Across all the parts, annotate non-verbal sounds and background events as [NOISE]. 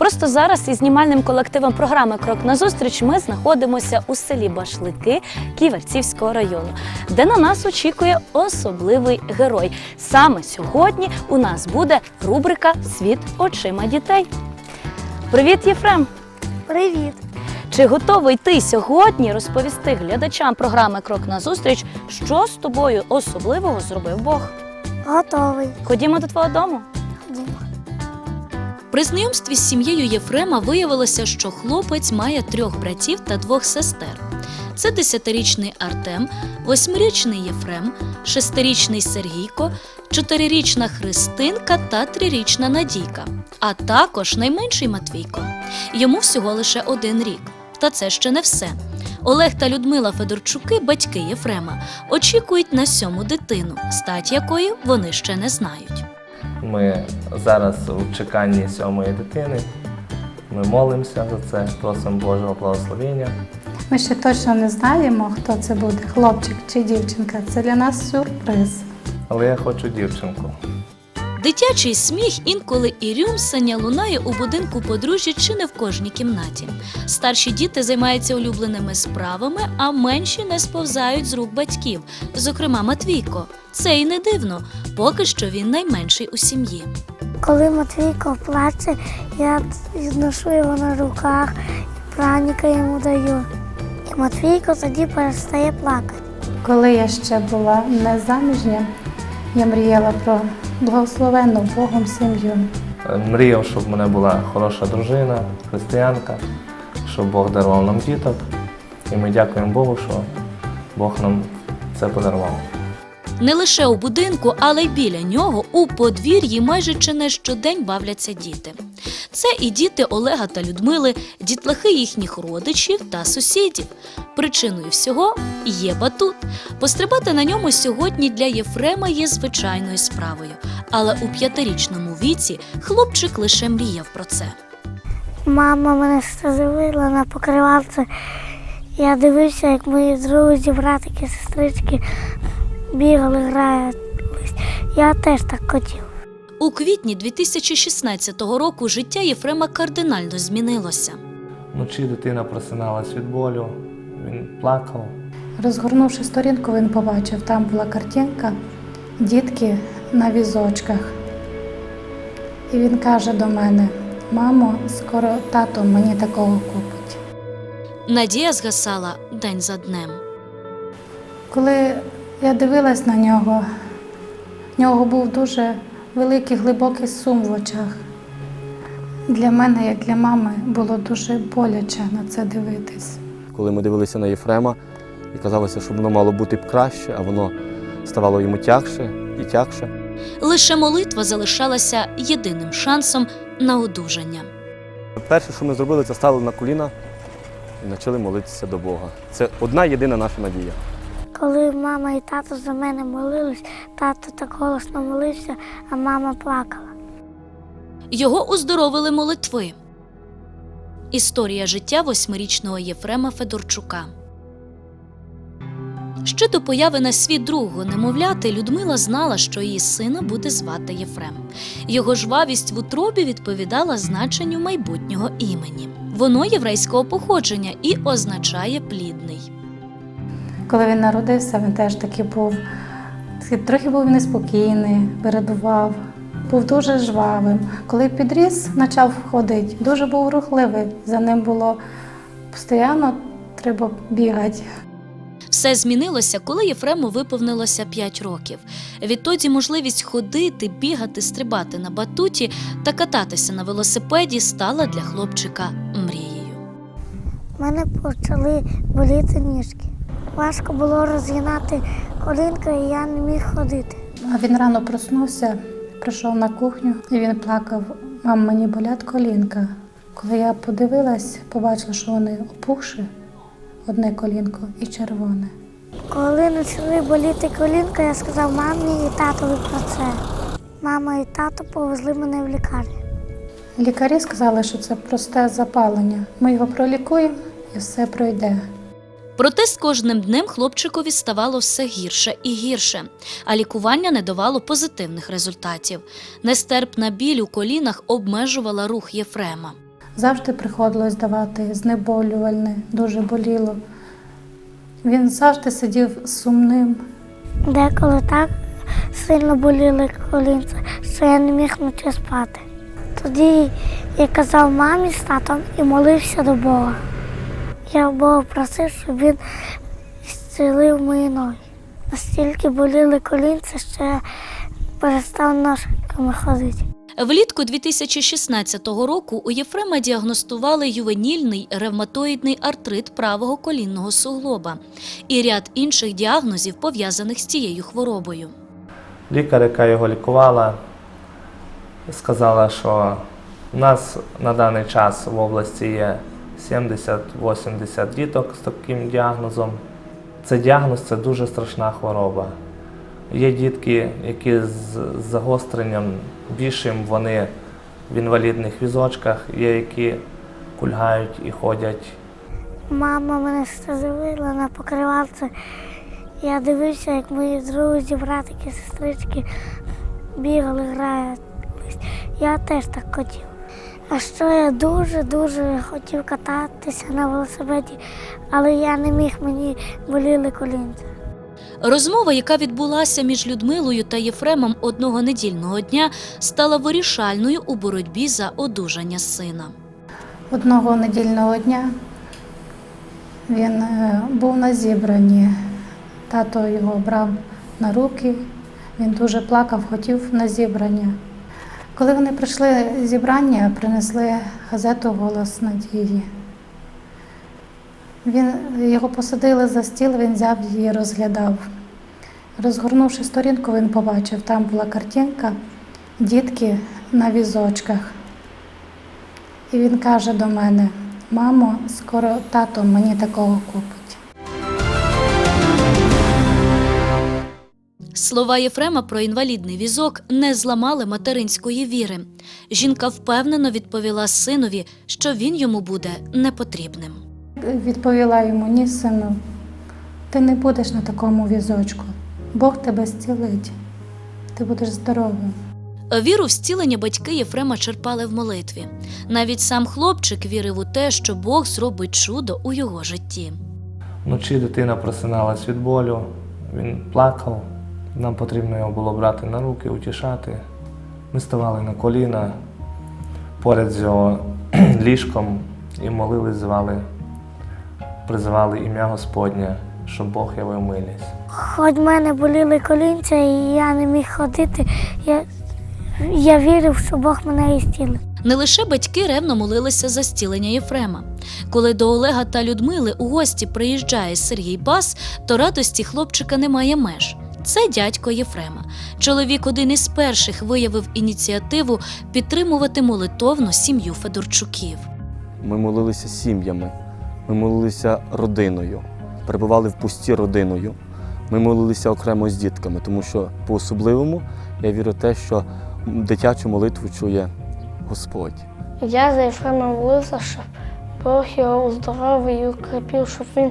просто зараз із знімальним колективом програми Крок назустріч ми знаходимося у селі Башлики Ківерцівського району, де на нас очікує особливий герой. Саме сьогодні у нас буде рубрика Світ очима дітей. Привіт, Єфрем! Привіт! Чи готовий ти сьогодні розповісти глядачам програми Крок назустріч, що з тобою особливого зробив Бог? Готовий. Ходімо до твого дому. При знайомстві з сім'єю Єфрема виявилося, що хлопець має трьох братів та двох сестер. Це десятирічний Артем, восьмирічний Єфрем, шестирічний Сергійко, чотирирічна Христинка та трирічна Надійка, а також найменший Матвійко. Йому всього лише один рік. Та це ще не все. Олег та Людмила Федорчуки, батьки Єфрема, очікують на сьому дитину, стать якої вони ще не знають. Ми зараз у чеканні сьомої дитини. Ми молимося за це, просимо Божого благословення. Ми ще точно не знаємо, хто це буде, хлопчик чи дівчинка. Це для нас сюрприз. Але я хочу дівчинку. Дитячий сміх інколи і рюмсання лунає у будинку подружжя чи не в кожній кімнаті. Старші діти займаються улюбленими справами, а менші не сповзають з рук батьків, зокрема Матвійко. Це і не дивно, поки що він найменший у сім'ї. Коли Матвійко плаче, я зношу його на руках і праніка йому даю. І Матвійко тоді перестає плакати. Коли я ще була не заміжня, я мріяла про благословенну Богом сім'ю. Е, Мріяв, щоб в мене була хороша дружина, християнка, щоб Бог дарував нам діток. І ми дякуємо Богу, що Бог нам це подарував. Не лише у будинку, але й біля нього у подвір'ї майже чи не щодень бавляться діти. Це і діти Олега та Людмили, дітлахи їхніх родичів та сусідів. Причиною всього є батут. Пострибати на ньому сьогодні для Єфрема є звичайною справою. Але у п'ятирічному віці хлопчик лише мріяв про це. Мама мене садовила на покривалце. Я дивився, як мої друзі, братики, сестрички бігали, грались. Я теж так хотів. У квітні 2016 року життя Єфрема кардинально змінилося. Вночі дитина просиналась від болю, він плакав. Розгорнувши сторінку, він побачив, там була картинка, дітки на візочках. І він каже до мене: мамо, скоро тато мені такого купить. Надія згасала день за днем. Коли я дивилась на нього, в нього був дуже великий глибокий сум в очах. Для мене, як для мами, було дуже боляче на це дивитись. коли ми дивилися на Єфрема, і казалося, що воно мало бути б краще, а воно ставало йому тягше і тягше. Лише молитва залишалася єдиним шансом на одужання. Перше, що ми зробили, це стали на коліна і почали молитися до Бога. Це одна єдина наша надія. Коли мама і тато за мене молились, тато так голосно молився, а мама плакала. Його оздоровили молитви. Історія життя восьмирічного Єфрема Федорчука. Ще до появи на світ другого немовляти Людмила знала, що її сина буде звати Єфрем. Його жвавість в утробі відповідала значенню майбутнього імені. Воно єврейського походження і означає плідний. Коли він народився, він теж таки був трохи був неспокійний, перебував, був дуже жвавим. Коли підріс, почав ходити, дуже був рухливий. За ним було постійно треба бігати. Все змінилося, коли Єфрему виповнилося 5 років. Відтоді можливість ходити, бігати, стрибати на батуті та кататися на велосипеді стала для хлопчика мрією. У мене почали боліти ніжки. Важко було розгинати колінка, і я не міг ходити. А він рано проснувся, прийшов на кухню і він плакав: мам, мені болять колінка. Коли я подивилась, побачила, що вони опухші, одне колінко і червоне. Коли почали боліти колінка, я сказав мамі і татові про це. Мама і тато повезли мене в лікарню. Лікарі сказали, що це просте запалення. Ми його пролікуємо і все пройде. Проте з кожним днем хлопчикові ставало все гірше і гірше, а лікування не давало позитивних результатів. Нестерпна біль у колінах обмежувала рух Єфрема. Завжди приходилось давати знеболювальне, дуже боліло. Він завжди сидів сумним. Деколи так сильно боліли колінця, що я не міг вночі спати. Тоді я казав мамі з татом і молився до Бога. Я Бога просив, щоб він зцілив мої ноги. Настільки боліли колінця, що я перестав ножками ходити. Влітку 2016 року у Єфрема діагностували ювенільний ревматоїдний артрит правого колінного суглоба і ряд інших діагнозів, пов'язаних з цією хворобою. Лікар, яка його лікувала, сказала, що в нас на даний час в області є 70-80 діток з таким діагнозом. Це діагноз це дуже страшна хвороба. Є дітки, які з загостренням більшим, вони в інвалідних візочках, є які кульгають і ходять Мама мене стазовила на покривалце. Я дивився, як мої друзі, братики, сестрички бігали, грають. Я теж так хотів. А що я дуже-дуже хотів кататися на велосипеді, але я не міг, мені боліли колінця. Розмова, яка відбулася між Людмилою та Єфремом одного недільного дня, стала вирішальною у боротьбі за одужання сина. Одного недільного дня він е, був на зібранні. Тато його брав на руки, він дуже плакав, хотів на зібрання. Коли вони прийшли зібрання, принесли газету Голос надії. Він, його посадили за стіл, він взяв її, розглядав. Розгорнувши сторінку, він побачив, там була картинка, дітки на візочках. І він каже до мене: мамо, скоро тато мені такого купить. Слова Єфрема про інвалідний візок не зламали материнської віри. Жінка впевнено відповіла синові, що він йому буде непотрібним. Відповіла йому: ні, сину, ти не будеш на такому візочку. Бог тебе зцілить, ти будеш здоровим. Віру в зцілення батьки Єфрема черпали в молитві. Навіть сам хлопчик вірив у те, що Бог зробить чудо у його житті. Вночі дитина просиналась від болю, він плакав. Нам потрібно його було брати на руки, утішати. Ми ставали на коліна поряд з його [CLEARS THROAT] ліжком і молились, звали, призивали ім'я Господнє, щоб Бог явив милість. Хоч в мене боліли колінця, і я не міг ходити, я, я вірив, що Бог мене ісцілить. Не лише батьки ревно молилися за зцілення Єфрема. Коли до Олега та Людмили у гості приїжджає Сергій Бас, то радості хлопчика немає меж. Це дядько Єфрема. Чоловік один із перших виявив ініціативу підтримувати молитовну сім'ю Федорчуків. Ми молилися сім'ями, ми молилися родиною, перебували в пусті родиною. Ми молилися окремо з дітками, тому що по-особливому я вірю в те, що дитячу молитву чує Господь. Я за Єфрема молився, щоб Бог його оздоровив і укріпив, щоб він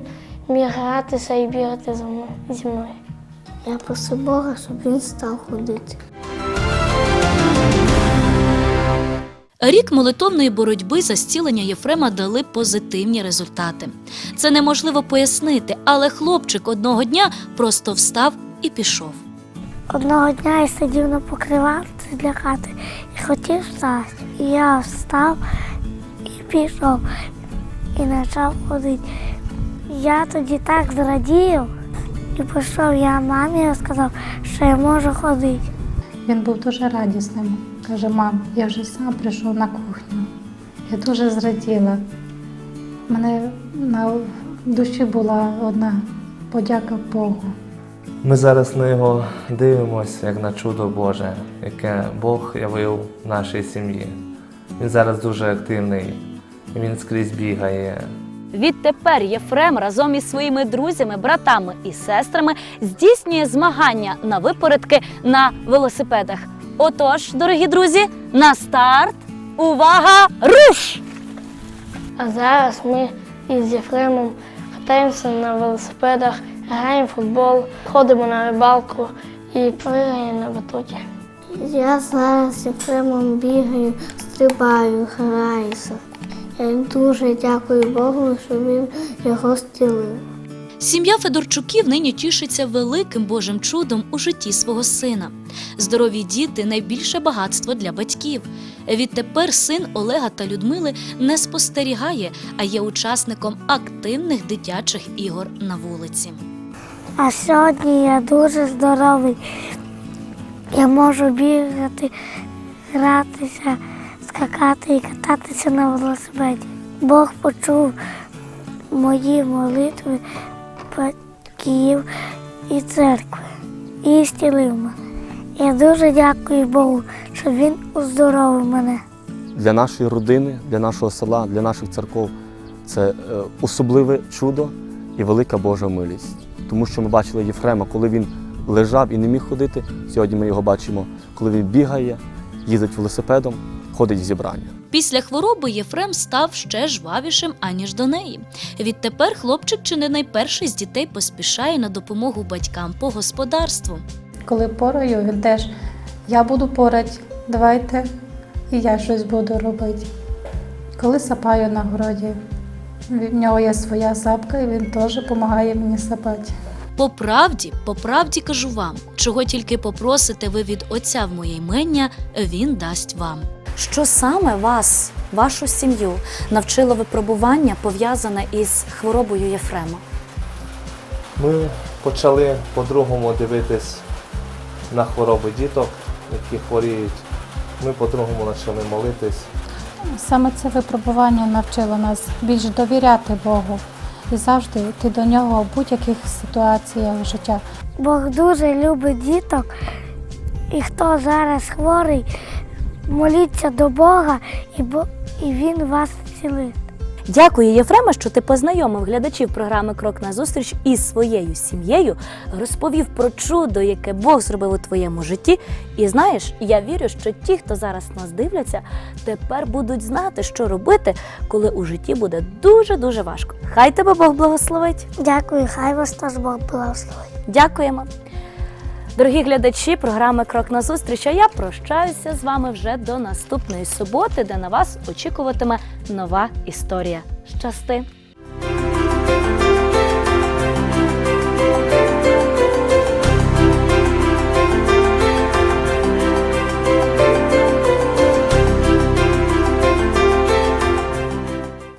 міг гратися і бігати за мною, зі мною. Я просив Бога, щоб він став ходити. Рік молитовної боротьби за зцілення Єфрема дали позитивні результати. Це неможливо пояснити, але хлопчик одного дня просто встав і пішов. Одного дня я сидів на покривалці для хати і хотів встати. І я встав і пішов, і почав ходити. Я тоді так зрадів і пішов, я мамі розказав, що я можу ходити. Він був дуже радісним. Каже, мам, я вже сам прийшов на кухню. Я дуже зраділа. У мене на душі була одна подяка Богу. Ми зараз на його дивимося як на чудо Боже, яке Бог явив в нашій сім'ї. Він зараз дуже активний, він скрізь бігає. Відтепер Єфрем разом із своїми друзями, братами і сестрами здійснює змагання на випередки на велосипедах. Отож, дорогі друзі, на старт! Увага! Руш! А зараз ми із Єфремом катаємося на велосипедах, граємо в футбол, ходимо на рибалку і пригаємо на батуті. Я зараз з Єфремом бігаю, стрибаю, граюся. Я дуже дякую Богу, що він його зцілив. Сім'я Федорчуків нині тішиться великим Божим чудом у житті свого сина. Здорові діти найбільше багатство для батьків. Відтепер син Олега та Людмили не спостерігає, а є учасником активних дитячих ігор на вулиці. А сьогодні я дуже здоровий. Я можу бігати, гратися, скакати і кататися на велосипеді. Бог почув мої молитви батьків і церкви і зцілив мене. Я дуже дякую Богу, що він оздоровив мене. Для нашої родини, для нашого села, для наших церков це е, особливе чудо і велика Божа милість. Тому що ми бачили Єфрема, коли він лежав і не міг ходити. Сьогодні ми його бачимо, коли він бігає, їздить велосипедом, ходить в зібрання. Після хвороби Єфрем став ще жвавішим, аніж до неї. Відтепер хлопчик чи не найперший з дітей поспішає на допомогу батькам по господарству. Коли порою, він теж я буду порать, давайте і я щось буду робити. Коли сапаю на городі, в нього є своя сапка, і він теж допомагає мені сапати. По правді, по правді кажу вам, чого тільки попросите ви від Отця в моє імення, він дасть вам. Що саме вас, вашу сім'ю, навчило випробування, пов'язане із хворобою Єфрема? Ми почали по-другому дивитись на хвороби діток, які хворіють. Ми по-другому почали молитись. Саме це випробування навчило нас більш довіряти Богу і завжди йти до нього в будь-яких ситуаціях життя. Бог дуже любить діток, і хто зараз хворий, моліться до Бога, і, Бо- і Він вас зцілить. Дякую, Єфреме, що ти познайомив глядачів програми Крок на зустріч із своєю сім'єю, розповів про чудо, яке Бог зробив у твоєму житті. І знаєш, я вірю, що ті, хто зараз нас дивляться, тепер будуть знати, що робити, коли у житті буде дуже дуже важко. Хай тебе Бог благословить. Дякую, хай вас теж Бог благословить. Дякуємо. Дорогі глядачі програми Крок на зустріч. А я прощаюся з вами вже до наступної суботи, де на вас очікуватиме нова історія. Щасти!